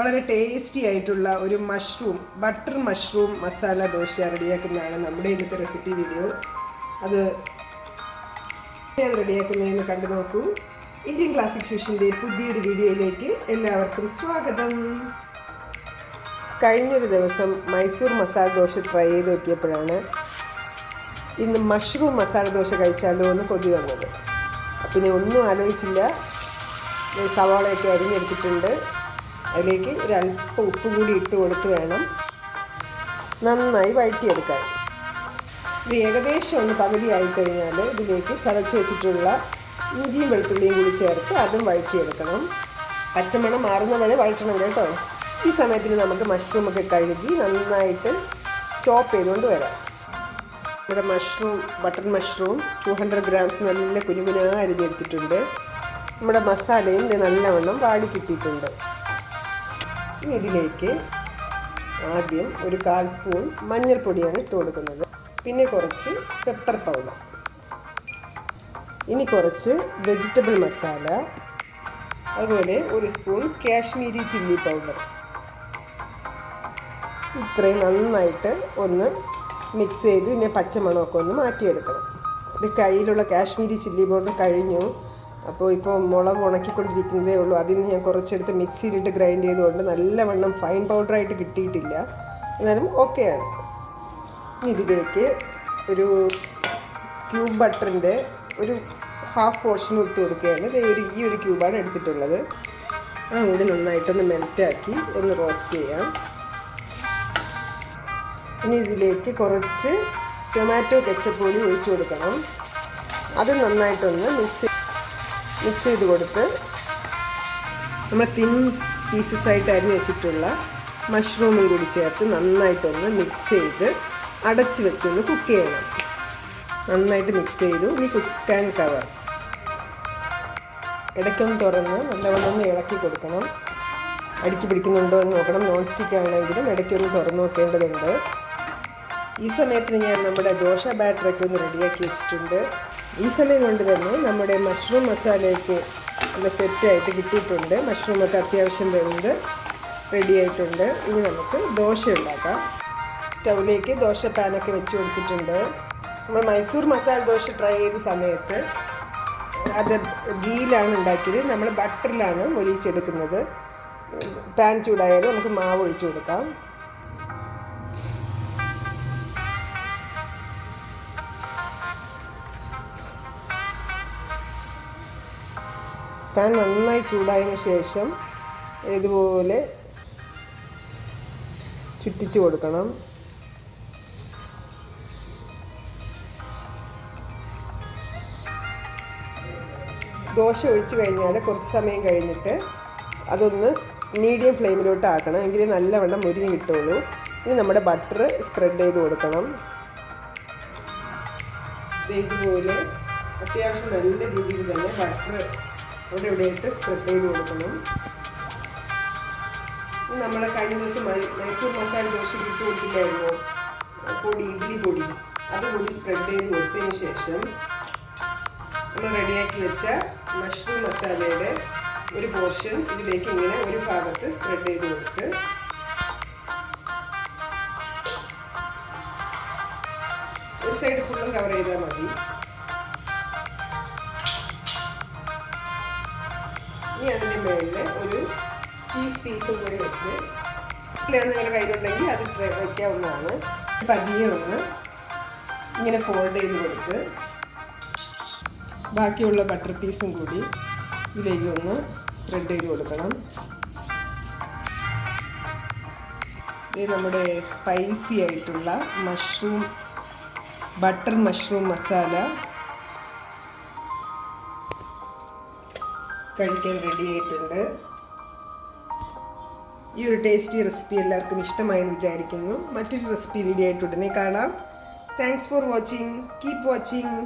വളരെ ടേസ്റ്റി ആയിട്ടുള്ള ഒരു mushroom butter mushroom masala dosa റെഡിയാക്കുന്നതാണ് നമ്മുടെ ഇന്നത്തെ റെസിപ്പി വീഡിയോ അത് റെഡിയാക്കുന്നതെന്ന് കണ്ടു നോക്കൂ. ഇന്ത്യൻ ക്ലാസിക് ഫ്യൂഷന്റെ പുതിയൊരു വീഡിയോയിലേക്ക് എല്ലാവർക്കും സ്വാഗതം. കഴിഞ്ഞൊരു ദിവസം മൈസൂർ മസാല ദോശ ട്രൈ ചെയ്ത് നോക്കിയപ്പോഴാണ് ഇന്ന് മഷ്റൂം മസാല ദോശ കഴിച്ചാലോ എന്ന് കൊതി വന്നത്. പിന്നെ ഒന്നും ആലോചിച്ചില്ല. സവാളയൊക്കെ അരിഞ്ഞെടുത്തിട്ടുണ്ട്. അതിലേക്ക് ഒരു അല്പം ഉപ്പ് കൂടി ഇട്ട് കൊടുത്ത് വേണം നന്നായി വഴറ്റിയെടുക്കാൻ. ഇത് ഏകദേശം ഒന്ന് പകുതിയായി കഴിഞ്ഞാൽ ഇതിലേക്ക് ചതച്ച് വെച്ചിട്ടുള്ള ഇഞ്ചിയും വെളുത്തുള്ളിയും കൂടി ചേർത്ത് അതും വഴറ്റിയെടുക്കണം. പച്ചമണം മാറുന്ന വരെ വഴറ്റണം കേട്ടോ. ഈ സമയത്തിന് നമുക്ക് മഷ്റൂമൊക്കെ കഴുകി നന്നായിട്ട് ചോപ്പ് ചെയ്തുകൊണ്ട് വരാം. ഇവിടെ mushroom butter mushroom two hundred grams നല്ല കുരുമുനാ അരിഞ്ഞെടുത്തിട്ടുണ്ട്. നമ്മുടെ മസാലയും നല്ലവണ്ണം വാടി കിട്ടിയിട്ടുണ്ട്. ഇനി ഇതിലേക്ക് ആദ്യം ഒരു കാൽ സ്പൂൺ മഞ്ഞൾപ്പൊടിയാണ് ഇട്ട് കൊടുക്കുന്നത്. പിന്നെ കുറച്ച് പെപ്പർ പൗഡർ ഇനി കുറച്ച് വെജിറ്റബിൾ മസാല അതുപോലെ ഒരു സ്പൂൺ കാശ്മീരി ചില്ലി പൗഡർ ഇത്രയും നന്നായിട്ട് ഒന്ന് മിക്സ് ചെയ്ത് ഇതിനെ പച്ചമണമൊക്കെ ഒന്ന് മാറ്റിയെടുക്കണം. ഇത് കയ്യിലുള്ള കാശ്മീരി ചില്ലി പൗഡർ കഴിഞ്ഞു. അപ്പോൾ ഇപ്പോൾ മുളക് ഉണക്കിക്കൊണ്ടിരിക്കുന്നതേ ഉള്ളൂ. അതിൽ നിന്ന് ഞാൻ കുറച്ചെടുത്ത് മിക്സിയിലിട്ട് ഗ്രൈൻഡ് ചെയ്തുകൊണ്ട് നല്ലവണ്ണം ഫൈൻ പൗഡറായിട്ട് കിട്ടിയിട്ടില്ല. എന്നാലും ഇനി ഇതിലേക്ക് ഒരു ക്യൂബ് ബട്ടറിന്റെ ഒരു ഹാഫ് പോർഷൻ ഇട്ട് കൊടുക്കുകയാണ്. ഒരു ഈ ഒരു ക്യൂബാണ് എടുത്തിട്ടുള്ളത്. അതുകൂടി നന്നായിട്ടൊന്ന് മെൽറ്റാക്കി ഒന്ന് റോസ്റ്റ് ചെയ്യാം. ഇനി ഇതിലേക്ക് കുറച്ച് ടൊമാറ്റോ കെച്ചപ്പ് കൂടി ഒഴിച്ചു കൊടുക്കണം. അത് നന്നായിട്ടൊന്ന് മിക്സ് മിക്സ് ചെയ്ത് കൊടുത്ത് നമ്മൾ തിൻ പീസസ് ആയിട്ട് അരിഞ്ഞ് വെച്ചിട്ടുള്ള മഷ്റൂമും കൂടി ചേർത്ത് നന്നായിട്ടൊന്ന് മിക്സ് ചെയ്ത് അടച്ച് വെച്ചൊന്ന് കുക്ക് ചെയ്യണം. നന്നായിട്ട് മിക്സ് ചെയ്തു. ഇനി കുക്ക് ആൻഡ് കവർ ഇടയ്ക്കൊന്ന് തുറന്ന് നല്ലവണ്ണം ഒന്ന് ഇളക്കി കൊടുക്കണം. അടുക്കി പിടിക്കുന്നുണ്ടോ എന്ന് നോക്കണം. നോൺ സ്റ്റിക്ക് ആണെങ്കിലും ഇടയ്ക്കൊന്ന് തുറന്ന് നോക്കേണ്ടതുണ്ട് ഈ സമയത്തിന് ഞാൻ നമ്മുടെ ദോശ ബാറ്ററൊക്കെ ഒന്ന് റെഡിയാക്കി വെച്ചിട്ടുണ്ട്. ഈ സമയം കൊണ്ട് തന്നെ നമ്മുടെ മഷ്റൂം മസാലയൊക്കെ നല്ല സെറ്റായിട്ട് കിട്ടിയിട്ടുണ്ട്. മഷ്റൂമൊക്കെ അത്യാവശ്യം വരുന്നത് റെഡിയായിട്ടുണ്ട് ഇനി നമുക്ക് ദോശ ഉണ്ടാക്കാം. സ്റ്റൗവിലേക്ക് ദോശ പാനൊക്കെ വെച്ച് കൊടുത്തിട്ടുണ്ട്. നമ്മൾ മൈസൂർ മസാല ദോശ ട്രൈ ചെയ്ത സമയത്ത് അത് ഗീയിലാണ് ഉണ്ടാക്കിയത്. നമ്മൾ ബട്ടറിലാണ് മൊരിച്ചെടുക്കുന്നത് പാൻ ചൂടായാലും നമുക്ക് മാവ് ഒഴിച്ചു കൊടുക്കാം. പാൻ നന്നായി ചൂടായതിനു ശേഷം ഇതുപോലെ ചുറ്റിച്ച് കൊടുക്കണം. ദോശ ഒഴിച്ചു കഴിഞ്ഞാൽ കുറച്ച് സമയം കഴിഞ്ഞിട്ട് അതൊന്ന് മീഡിയം ഫ്ലെയിമിലോട്ട് ആക്കണം. എങ്കിലേ നല്ലവണ്ണം മുരിഞ്ഞ് കിട്ടുള്ളൂ. ഇനി നമ്മുടെ ബട്ടർ സ്പ്രെഡ് ചെയ്ത് കൊടുക്കണം. ഇതുപോലെ അത്യാവശ്യം നല്ല രീതിയിൽ തന്നെ ബട്ടർ അവിടെ ഇവിടെയിട്ട് സ്പ്രെഡ് ചെയ്ത് കൊടുക്കണം. നമ്മൾ കഴിഞ്ഞ ദിവസം മൈസൂർ മസാല ദോശ ഇട്ട് കൊടുത്തില്ലായിരുന്നോ? പൊടി ഇഡ്ഡലി പൊടി. അതുകൂടി സ്പ്രെഡ് ചെയ്ത് കൊടുത്തതിന് ശേഷം നമ്മൾ റെഡിയാക്കി വെച്ച മഷ്റൂം മസാലയുടെ ഒരു പോർഷൻ ഇതിലേക്ക് ഇങ്ങനെ ഒരു ഭാഗത്ത് സ്പ്രെഡ് ചെയ്ത് കൊടുത്ത് ഇനി അതിന്റെ മുകളിൽ ഒരു ചീസ് പീസും കൂടി വെച്ച് ഇതിലാണ് നിങ്ങളുടെ കയ്യിലുണ്ടെങ്കിൽ അത് വയ്ക്കാവുന്നതാണ് പതിയെ ഒന്ന് ഇങ്ങനെ ഫോൾഡ് ചെയ്ത് കൊടുത്ത് ബാക്കിയുള്ള ബട്ടർ പീസും കൂടി ഇതിലേക്ക് ഒന്ന് സ്പ്രെഡ് ചെയ്ത് കൊടുക്കണം. ഇത് നമ്മുടെ സ്പൈസി ആയിട്ടുള്ള മഷ്റൂം ബട്ടർ മഷ്റൂം മസാല കഴിക്കാൻ റെഡി ആയിട്ടുണ്ട്. ഈ ഒരു ടേസ്റ്റി റെസിപ്പി എല്ലാവർക്കും ഇഷ്ടമായെന്ന് വിചാരിക്കുന്നു. മറ്റൊരു റെസിപ്പി വീഡിയോ ആയിട്ട് ഉടനെ കാണാം. Thanks for watching keep watching